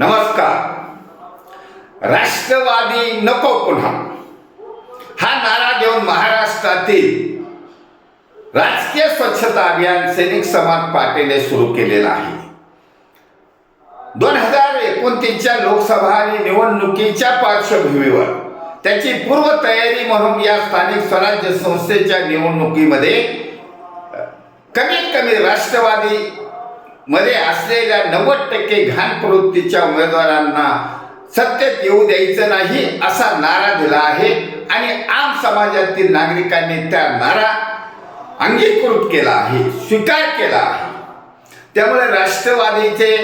नमस्कार. राष्ट्रवादी नको पुन्हा. हा नारा घेऊन महाराष्ट्रातील राजकीय स्वच्छता अभियान सैनिक समाज पार्टीने सुरू केलेला आहे. दोन हजार एकोणतीसच्या लोकसभा आणि निवडणुकीच्या पार्श्वभूमीवर त्याची पूर्वतयारी म्हणून या स्थानिक स्वराज्य संस्थेच्या निवडणुकीमध्ये कमीत कमी राष्ट्रवादी मध्ये असलेल्या नव्वद टक्के घाण प्रवृत्तीच्या उमेदवारांना सत्तेत येऊ द्यायचं नाही असा नारा दिला आहे आणि आम समाजातील नागरिकांनी त्या नारा अंगीकृत केला आहे स्वीकार केला आहे. त्यामुळे राष्ट्रवादीचे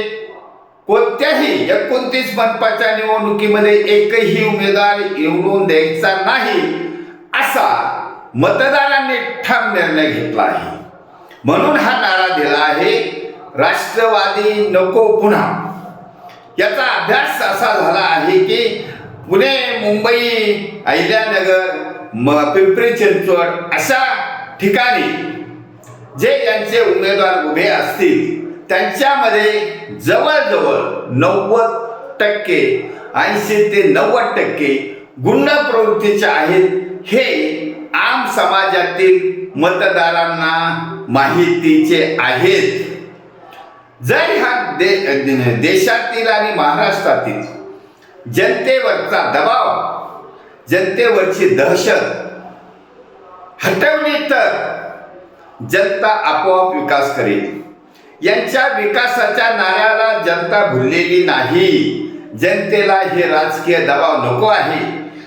कोणत्याही एकोणतीस मनपाच्या निवडणुकीमध्ये एकही उमेदवार निवडून द्यायचा नाही असा मतदारांनी ठाम निर्णय घेतला आहे. म्हणून हा नारा दिला आहे. राष्ट्रवादी नको पुन्हा. याचा अभ्यास असा झाला आहे की पुणे मुंबई अहिल्यानगर म पिंपरी चिंचवड अशा ठिकाणी जे यांचे उमेदवार उभे असतील त्यांच्यामध्ये जवळजवळ नव्वद टक्के ऐंशी ते नव्वद टक्के गुंड प्रवृत्तीचे आहेत हे आम समाजातील मतदारांना माहितीचे आहेत. जर हा दे देशातील आणि महाराष्ट्रातील जनतेवरचा दबाव जनतेवरची दहशत हटवली तर जनता आपोआप विकास करेल. यांच्या विकासाच्या नाऱ्याला जनता भुललेली नाही. जनतेला हे राजकीय दबाव नको आहे.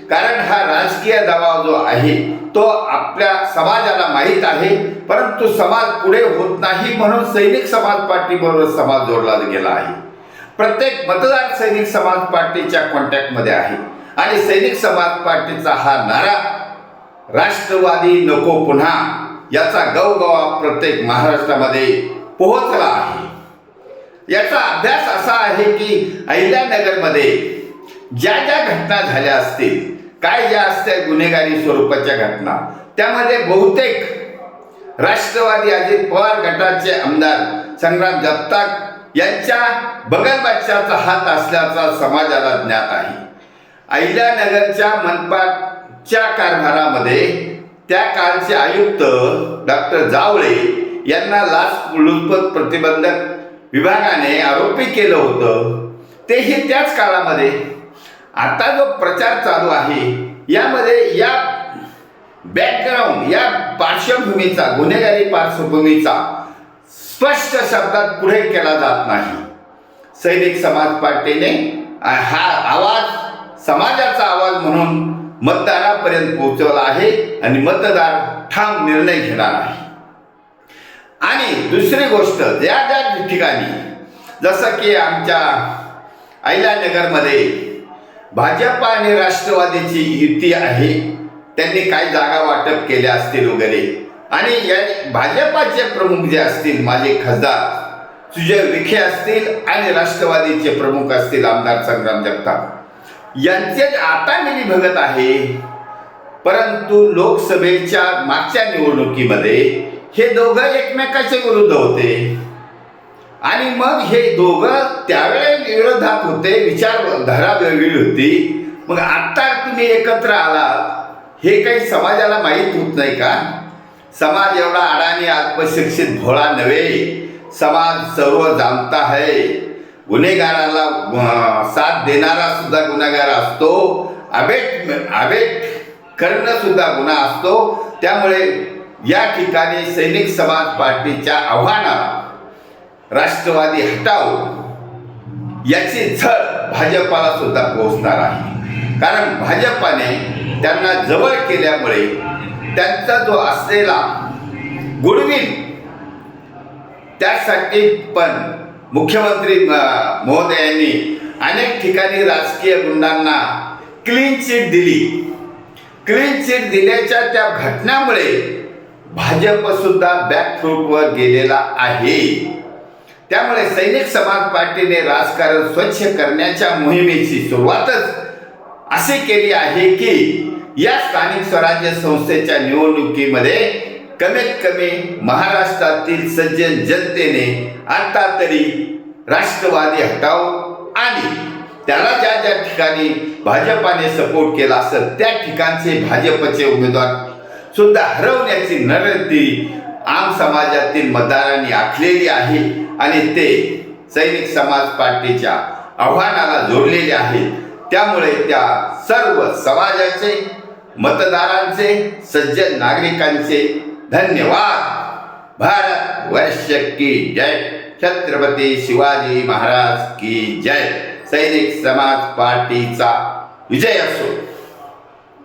कारण हा राजकीय दबाव जो आहे तो आपल्या समाजाला माहीत आहे परंतु समाज पुढे होत नाही म्हणून सैनिक समाज पार्टीबरोबर समाज जोडला गेला आहे. प्रत्येक मतदार सैनिक समाज पार्टीच्या कॉन्टॅक्टमध्ये आहे. आणि सैनिक समाज पार्टीचा हा नारा राष्ट्रवादी नको पुन्हा याचा गवगवा प्रत्येक महाराष्ट्रामध्ये पोहोचला आहे. याचा अभ्यास असा आहे की अहिल्यानगरमध्ये ज्या ज्या घटना झाल्या असतील काय ज्या असते गुन्हेगारी स्वरूपाच्या घटना? त्यामध्ये बहुतेक राष्ट्रवादी अजित पवार गटाचे आमदार संग्राम जगताप यांच्या बगलबादशाचा हात असल्याचा समाजाला ज्ञात आहे. अहिल्यानगरच्या मनपाच्या कारभारामध्ये त्या काळचे आयुक्त डॉक्टर जावळे यांना लाचलुचपत प्रतिबंधक विभागाने आरोपी केलं होतं. तेही त्याच काळामध्ये. आता जो प्रचार चालू आहे यामध्ये या बॅकग्राऊंड या पार्श्वभूमीचा गुन्हेगारी पार्श्वभूमीचा स्पष्ट शब्दात पुढे केला जात नाही. सैनिक समाज पार्टीने हा आवाज समाजाचा आवाज म्हणून मतदारापर्यंत पोहोचवला आहे आणि मतदार ठाम निर्णय घेणार आहे. आणि दुसरी गोष्ट ज्या ज्या ठिकाणी जसं की आमच्या अहिल्यानगरमध्ये भाजप आणि राष्ट्रवादीची युती आहे. त्यांनी काही जागा वाटप केल्या असतील वगैरे? आणि या भाजपाचे प्रमुख जे असतील माझे खासदार सुजय विखे असतील आणि राष्ट्रवादीचे प्रमुख असतील आमदार संग्राम जगताप. यांचे आता मिली भगत आहे परंतु लोकसभेच्या मागच्या निवडणुकीमध्ये हे दोघं एकमेकाच्या विरुद्ध होते. आणि मग हे दोघं त्यावेळे विरोधात होते विचारधारा वेगळी होती. मग आत्ता तुम्ही एकत्र आलात हे काही समाजाला माहीत होत नाही का? समाज एवढा अडाणी आत्मशिक्षित भोळा नव्हे. समाज सर्व जाणता है गुन्हेगाराला साथ देणारा सुद्धा गुन्हेगार असतो. अबेट अबेट करणं सुद्धा गुन्हा असतो. त्यामुळे या ठिकाणी सैनिक समाज पार्टीच्या आव्हानाला राष्ट्रवादी हटाव याची झळ भाजपाला सुद्धा पोहोचणार आहे. कारण भाजपाने त्यांना जवळ केल्यामुळे त्यांचा जो असलेला गुडविल त्यासाठी पण मुख्यमंत्री महोदयांनी अनेक ठिकाणी राजकीय गुंडांना क्लीन चिट दिली. क्लीन चिट दिल्याच्या त्या घटनामुळे भाजप सुद्धा बॅकफूटवर गेलेला आहे. त्यामुळे सैनिक समाज पार्टीने राजकारण स्वच्छ करण्याच्या मोहिमेची सुरुवातच अशी केली आहे की या स्थानिक स्वराज्य संस्थेच्या निवडणुकीमध्ये कमीत कमी महाराष्ट्रातील सज्जन जनतेने आता तरी राष्ट्रवादी हटाव आणि त्याला ज्या ज्या ठिकाणी भाजपाने सपोर्ट केला असेल त्या ठिकाणचे भाजपचे उमेदवार सुद्धा हरवण्याची नरती आम समाजातील मतदारांनी आखलेली आहे. आणि ते सैनिक समाज पार्टीच्या आव्हानाला जोडलेले आहेत. त्यामुळे त्या सर्व समाजाचे मतदारांचे सज्जन नागरिकांचे धन्यवाद. भारत वर्ष की जय. छत्रपती शिवाजी महाराज की जय. सैनिक समाज पार्टीचा विजय असो.